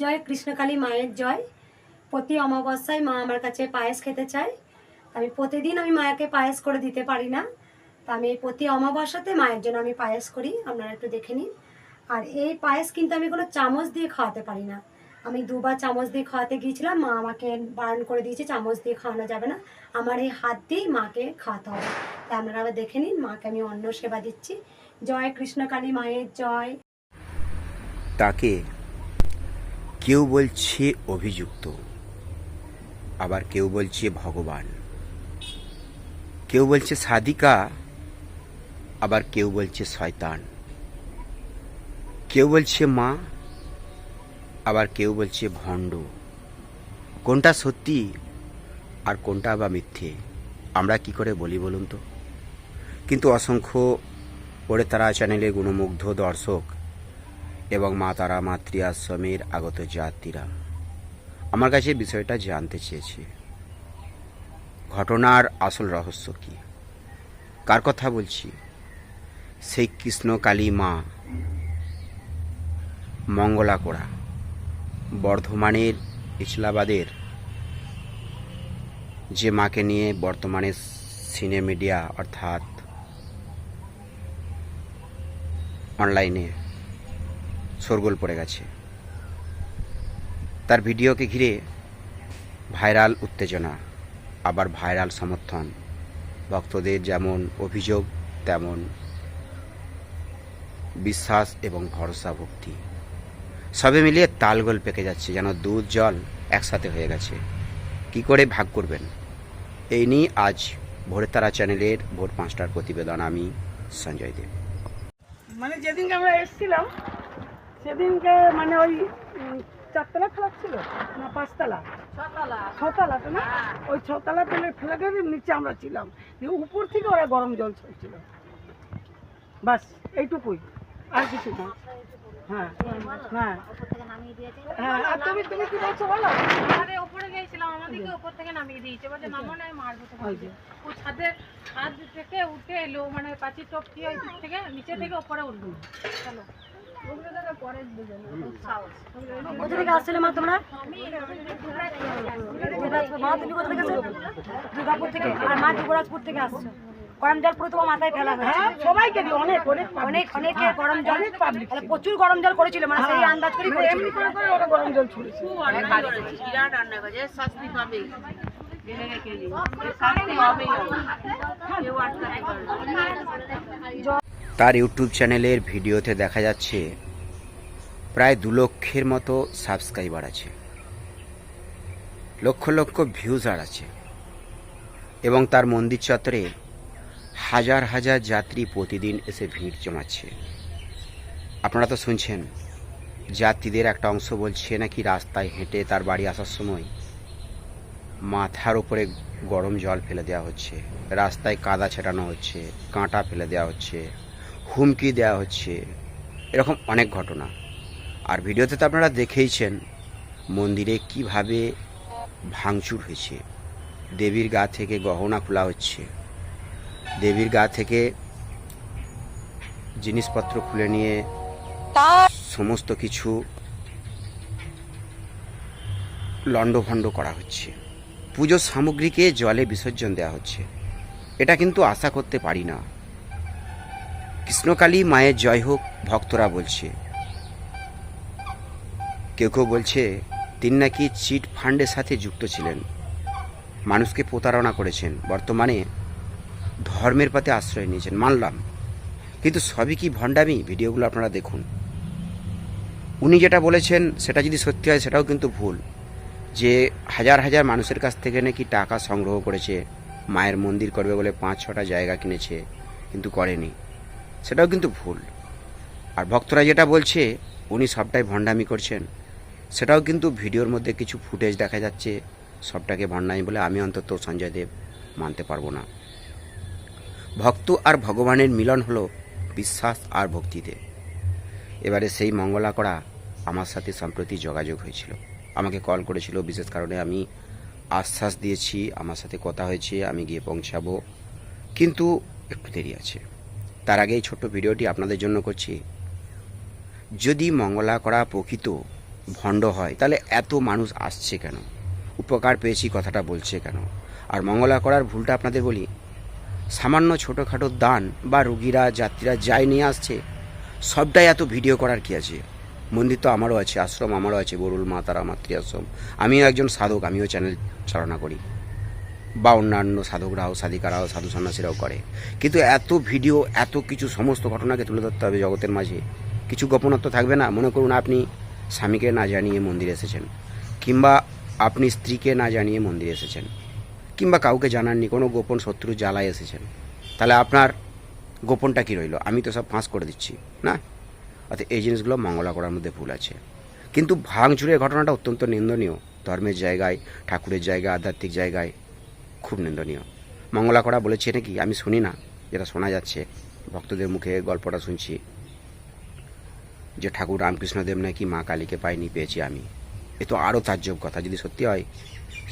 জয়, কৃষ্ণকালী মায়ের জয়। প্রতি অমাবস্যায় মা আমার কাছে পায়েস খেতে চায়। আমি প্রতিদিন আমি মায়াকে পায়েস করে দিতে পারি না। তো আমি প্রতি অমাবস্যাতে মায়ের জন্য আমি পায়েস করি। আপনারা একটু দেখে নিন। আর এই পায়েস কিন্তু আমি কোনো চামচ দিয়ে খাওয়াতে পারি না। আমি দুবার চামচ দিয়ে খাওয়াতে গিয়েছিলাম। মা আমাকে বারণ করে দিয়েছে, চামচ দিয়ে খাওয়ানো যাবে না। আমার এই হাত দিয়েই মাকে খাওয়াতে হবে। তাই আপনারা দেখে নিন, মাকে আমি অন্ন সেবা দিচ্ছি। জয়, কৃষ্ণকালী মায়ের জয়। তাকে কেউ বলছে অভিযুক্ত, আবার কেউ বলছে ভগবান। কেউ বলছে সাদিকা, আবার কেউ বলছে শয়তান। কেউ বলছে মা, আবার কেউ বলছে ভণ্ড। কোনটা সত্যি আর কোনটা বা মিথ্যে, আমরা কি করে বলি বলুন তো? কিন্তু অসংখ্য ওরে তারা চ্যানেলে গুণমুগ্ধ দর্শক এবং মা তারা মাতৃ আশ্রমের আগত যাত্রীরা আমার কাছে বিষয়টা জানতে চেয়েছে। ঘটনার আসল রহস্য কি? কার কথা বলছি? সেই কৃষ্ণ কালী মা মঙ্গলা কোড়া বর্ধমানের ইসলাবাদের যে মাকে নিয়ে বর্তমানে সিনে মিডিয়া অর্থাৎ অনলাইনে শোরগোল পড়ে গেছে। তার ভিডিওকে ঘিরে ভাইরাল উত্তেজনা, আবার ভাইরাল সমর্থন, ভক্তদের যেমন অভিযোগ, তেমন বিশ্বাস এবং ভরসা ভক্তি। সবে মিলিয়ে তালগোল পেকে যাচ্ছে, যেন দুধ, জল একসাথে হয়ে গেছে। কি করে ভাগ করবেন? এই নিয়ে আজ ভোরের তারা চ্যানেলের ভোর পাঁচটার প্রতিবেদন আমি, সঞ্জয় দেব। মানে যেদিনকে আমরা এসেছিলাম সেদিনকে মানে ওই চারতলা ফ্ল্যাট ছিল? না পাঁচতলা? ছতলা। না? ওই ছতলা ফেলে ফ্ল্যাটের নিচে আমরা ছিলাম। উপর থেকে ওরা গরম জল ছড়ছিল। বাস এইটুকুই। আর কিছু না। হ্যাঁ হ্যাঁ। হ্যাঁ আর তুমি তুমি কি বলছো বলো? আরে ওপরে গেছিলাম আমাদেরকে ওপর থেকে নামিয়ে দিয়েছে। নামো না মারবো। ও ছাদের ছাদ থেকে উঠে এলো। মানে পাঁচির টপকি ওই থেকে? নিচে থেকে ওপরে উঠল। চলো। কোথা থেকে আসছিলে তোমরা থেকে গরম তোমার মাথায় ফেলা গরম জল প্রচুর গরম জল করেছিল মানে সেই আন্দাজ করে তার ইউটিউব চ্যানেলের ভিডিওতে দেখা যাচ্ছে, প্রায় দু লক্ষের মতো সাবস্ক্রাইবার আছে। লক্ষ লক্ষ ভিউজার আছে। এবং তার মন্দির চত্বরে হাজার হাজার যাত্রী প্রতিদিন এসে ভিড় জমাচ্ছে। আপনারা তো শুনছেন, যাত্রীদের একটা অংশ বলছে নাকি রাস্তায় হেঁটে তার বাড়ি আসার সময় মাথার উপরে গরম জল ফেলে দেওয়া হচ্ছে, রাস্তায় কাদা ছেটানো হচ্ছে, কাঁটা ফেলে দেওয়া হচ্ছে। হুমকি দেওয়া হচ্ছে। এরকম অনেক ঘটনা। আর ভিডিওতে তো আপনারা দেখেইছেন মন্দিরে কীভাবে ভাঙচুর হয়েছে। দেবীর গা থেকে গহনা খোলা হচ্ছে। দেবীর গা থেকে জিনিসপত্র খুলে নিয়ে সমস্ত কিছু লণ্ডভণ্ড করা হচ্ছে। পুজোর সামগ্রীকে জলে বিসর্জন দেওয়া হচ্ছে। এটা কিন্তু আশা করতে পারি না। কৃষ্ণকালী মায়ের জয় হোক, ভক্তরা বলছে। কেউ কেউ বলছে, তিনি নাকি চিট ফান্ডের সাথে যুক্ত ছিলেন। মানুষকে প্রতারণা করেছেন। বর্তমানে ধর্মের পাতে আশ্রয় নিয়েছেন। মানলাম। কিন্তু সবই কি ভণ্ডামি? ভিডিওগুলো আপনারা দেখুন। উনি যেটা বলেছেন, সেটা যদি সত্যি হয়, সেটাও কিন্তু ভুল। যে হাজার হাজার মানুষের কাছ থেকে নাকি টাকা সংগ্রহ করেছে, মায়ের মন্দির করবে বলে পাঁচ ছটা জায়গা কিনেছে, কিন্তু করেনি। সেটাও কিন্তু ভুল। আর ভক্তরা যেটা বলছে, উনি সবটাই ভণ্ডামি করছেন। সেটাও কিন্তু ভিডিওর মধ্যে কিছু ফুটেজ দেখা যাচ্ছে, সবটাকে ভণ্ডামি বলে আমি অন্তত সঞ্জয় দেব মানতে পারব না। ভক্ত আর ভগবানের মিলন হলো বিশ্বাস আর ভক্তিতে। এবারে সেই মঙ্গলা করা আমার সাথে সম্প্রতি যোগাযোগ হয়েছিল। আমাকে কল করেছিল, বিশেষ কারণে আমি আশ্বাস দিয়েছি, আমার সাথে কথা হয়েছে, আমি গিয়ে পৌঁছাবো। কিন্তু একটু দেরি আছে। তার আগে এই ছোট্ট ভিডিওটি আপনাদের জন্য করছি। যদি মঙ্গলা করা প্রকৃত ভণ্ড হয়, তাহলে এত মানুষ আসছে কেন? উপকার পেয়েছি কথাটা বলছে কেন? আর মঙ্গলা করার ভুলটা আপনাদের বলি, সামান্য ছোটোখাটো দান বা রুগীরা, যাত্রীরা যাই নিয়ে আসছে, সবটাই এত ভিডিও করার কি আছে? মন্দির তো আমারও আছে, আশ্রম আমারও আছে, বরুল মা, তারা মাতৃ আশ্রম। আমিও একজন সাধক, আমিও চ্যানেল চালনা করি। বা অন্যান্য সাধকরাও, সাধিকারাও, সাধু সন্ন্যাসীরাও করে। কিন্তু এত ভিডিও, এত কিছু সমস্ত ঘটনাকে তুলে ধরতে হবে জগতের মাঝে। কিছু গোপনত্ব থাকবে না? মনে করুন আপনি স্বামীকে না জানিয়ে মন্দিরে এসেছেন, কিংবা আপনি স্ত্রীকে না জানিয়ে মন্দিরে এসেছেন, কিংবা কাউকে জানাননি, কোনো গোপন শত্রু জ্বালায় এসেছেন। তাহলে আপনার গোপনটা কি রইল? আমি তো সব ফাঁস করে দিচ্ছি, না? অর্থাৎ এই জিনিসগুলো মঙ্গলা করার মধ্যে ভুল আছে। কিন্তু ভাঙচুরের ঘটনাটা অত্যন্ত নিন্দনীয়। ধর্মের জায়গায়, ঠাকুরের জায়গায়, আধ্যাত্মিক জায়গায়। খুব নিন্দনীয়। মঙ্গলা করা বলেছে নাকি? আমি শুনি না। যেটা শোনা যাচ্ছে, ভক্তদের মুখে গল্পটা শুনছি। যে ঠাকুর রামকৃষ্ণদেব নাকি মা কালীকে পাইনি, পেয়েছি আমি। এ তো আরও তাজ্জব কথা। যদি সত্যি হয়,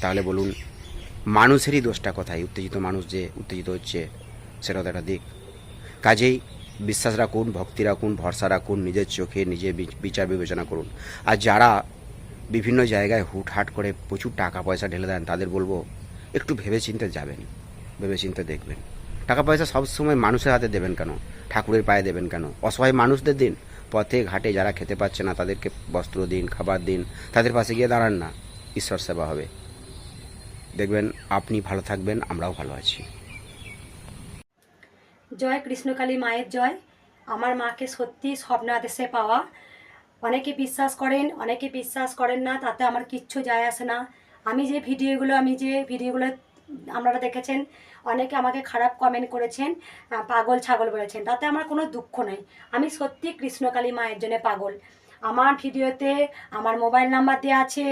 তাহলে বলুন, মানুষেরই দোষটা কথাই উত্তেজিত মানুষ যে উত্তেজিত হচ্ছে সেটা তো একটা দিক। কাজেই বিশ্বাস রাখুন ভক্তি রাখুন ভরসা রাখুন নিজের চোখে নিজে বিচার বিবেচনা করুন। আর যারা বিভিন্ন জায়গায় হুটহাট করে প্রচুর টাকা পয়সা ঢেলে দেন, তাদের বলব একটু ভেবেচিন্তে যাবেন, ভেবেচিন্তে দেখবেন। টাকা পয়সা সবসময় মানুষের হাতে দেবেন কেন? ঠাকুরের পায়ে দেবেন কেন? অসহায় মানুষদের দিন, পথে, ঘাটে যারা খেতে পাচ্ছে না, তাদেরকে বস্ত্র দিন, খাবার দিন, তাদের পাশে গিয়ে দাঁড়ান না। ঈশ্বর সেবা হবে। দেখবেন, আপনি ভালো থাকবেন, আমরাও ভালো আছি। জয় কৃষ্ণকালী মায়ের জয়। আমার মাকে সত্যি স্বপ্ন আদেশে পাওয়া। অনেকে বিশ্বাস করেন, অনেকে বিশ্বাস করেন না, তাতে আমার কিচ্ছু যায় আসে না। আমি যে ভিডিওগুলো, আমি যে ভিডিওগুলো আপনারা দেখেছেন, অনেকে আমাকে খারাপ কমেন্ট করেছেন পাগল ছাগল বলেছেন, তাতে আমার কোনো দুঃখ নেই। আমি সত্যি কৃষ্ণকালী মায়ের জন্য পাগল। আমার ভিডিওতে আমার মোবাইল নাম্বার দেওয়া আছে।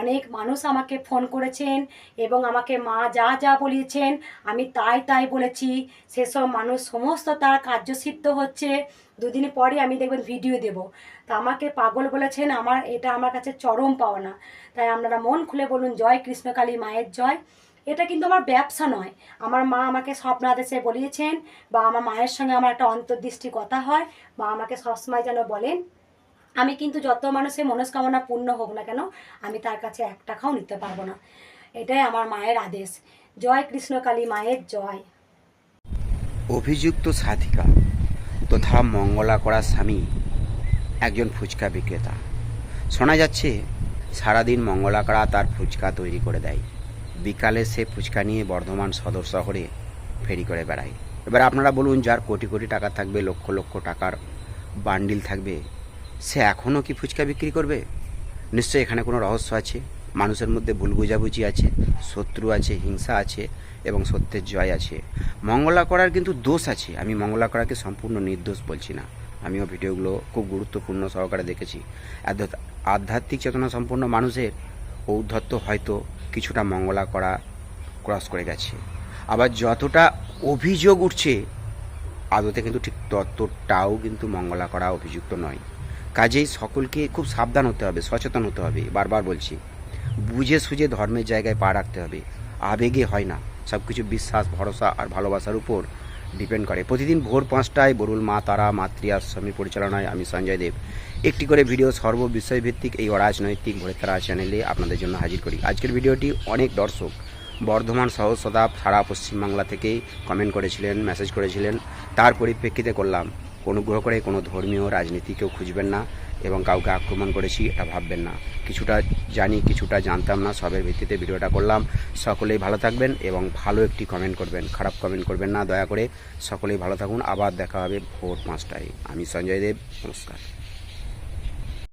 অনেক মানুষ আমাকে ফোন করেছেন এবং আমাকে মা যা যা বলিয়েছেন আমি তাই তাই বলেছি। সেসব মানুষ সমস্ত তার কার্যসিদ্ধ হচ্ছে। দুদিন পরে আমি দেখবেন ভিডিও দেব। তা আমাকে পাগল বলেছেন, আমার এটা আমার কাছে চরম পাওনা। তাই আপনারা মন খুলে বলুন, জয় কৃষ্ণকালী মায়ের জয়। এটা কিন্তু আমার ব্যবসা নয়। আমার মা আমাকে স্বপ্নাদেশে বলিয়েছেন বা আমার মায়ের সঙ্গে আমার একটা অন্তর্দৃষ্টি কথা হয়। বা আমাকে সবসময় যেন বলেন আমি কিন্তু যত মানুষের মনস্কামনা পূর্ণ হোক না কেন, আমি তার কাছে এক টাকাও নিতে পারব না। এটাই আমার মায়ের আদেশ। জয় কৃষ্ণকালী মায়ের জয়। অভিযুক্ত সাধিকা তথা মঙ্গলা করা স্বামী একজন ফুচকা বিক্রেতা। শোনা যাচ্ছে, সারাদিন মঙ্গলা করা তার ফুচকা তৈরি করে দেয়। বিকালে সে ফুচকা নিয়ে বর্ধমান সদর শহরে ফেরি করে বেড়ায়। এবার আপনারা বলুন, যার কোটি কোটি টাকা থাকবে, লক্ষ লক্ষ টাকার বান্ডিল থাকবে সে এখনও কি ফুচকা বিক্রি করবে? নিশ্চয়ই এখানে কোনো রহস্য আছে। মানুষের মধ্যে ভুল বুঝাবুঝি আছে, শত্রু আছে, হিংসা আছে এবং সত্যের জয় আছে। মঙ্গলা করার কিন্তু দোষ আছে। আমি মঙ্গলা করাকে সম্পূর্ণ নির্দোষ বলছি না। আমিও ভিডিওগুলো খুব গুরুত্বপূর্ণ সহকারে দেখেছি। আধ্যাত্মিক চেতনা সম্পন্ন মানুষের ঔদ্ধত্য হয়তো কিছুটা মঙ্গলা করা ক্রস করে গেছে। আবার যতটা অভিযোগ উঠছে, আদতে কিন্তু ঠিক ততটাও কিন্তু মঙ্গলা করা অভিযুক্ত নয়। কাজেই সকলকে খুব সাবধান হতে হবে, সচেতন হতে হবে। বারবার বলছি, বুঝে সুঝে ধর্মের জায়গায় পা রাখতে হবে। আবেগে হয় না। সব কিছু বিশ্বাস, ভরসা আর ভালোবাসার উপর ডিপেন্ড করে। প্রতিদিন ভোর পাঁচটায় বরুল মা, তারা, মাতৃ, আশ্রমী পরিচালনায় আমি সঞ্জয় দেব। একটি করে ভিডিও সর্ববিষয়ভিত্তিক এই অরাজনৈতিক ভোরের তারা চ্যানেলে আপনাদের জন্য হাজির করি। আজকের ভিডিওটি অনেক দর্শক, বর্ধমান সহ সদা সারা পশ্চিমবাংলা থেকেই কমেন্ট করেছিলেন মেসেজ করেছিলেন। তার পরিপ্রেক্ষিতে করলাম অনুগ্রহ করে কোনো ধর্মীয় রাজনীতি কেউ খুঁজবেন না এবং কাউকে আক্রমণ করেছি এটা ভাববেন না। কিছুটা জানি, কিছুটা জানতাম না, সবের ভিত্তিতে ভিডিওটা করলাম। সকলেই ভালো থাকবেন এবং ভালো একটি কমেন্ট করবেন, খারাপ কমেন্ট করবেন না। দয়া করে সকলেই ভালো থাকুন। আবার দেখা হবে ভোর পাঁচটায়। আমি সঞ্জয় দেব, নমস্কার।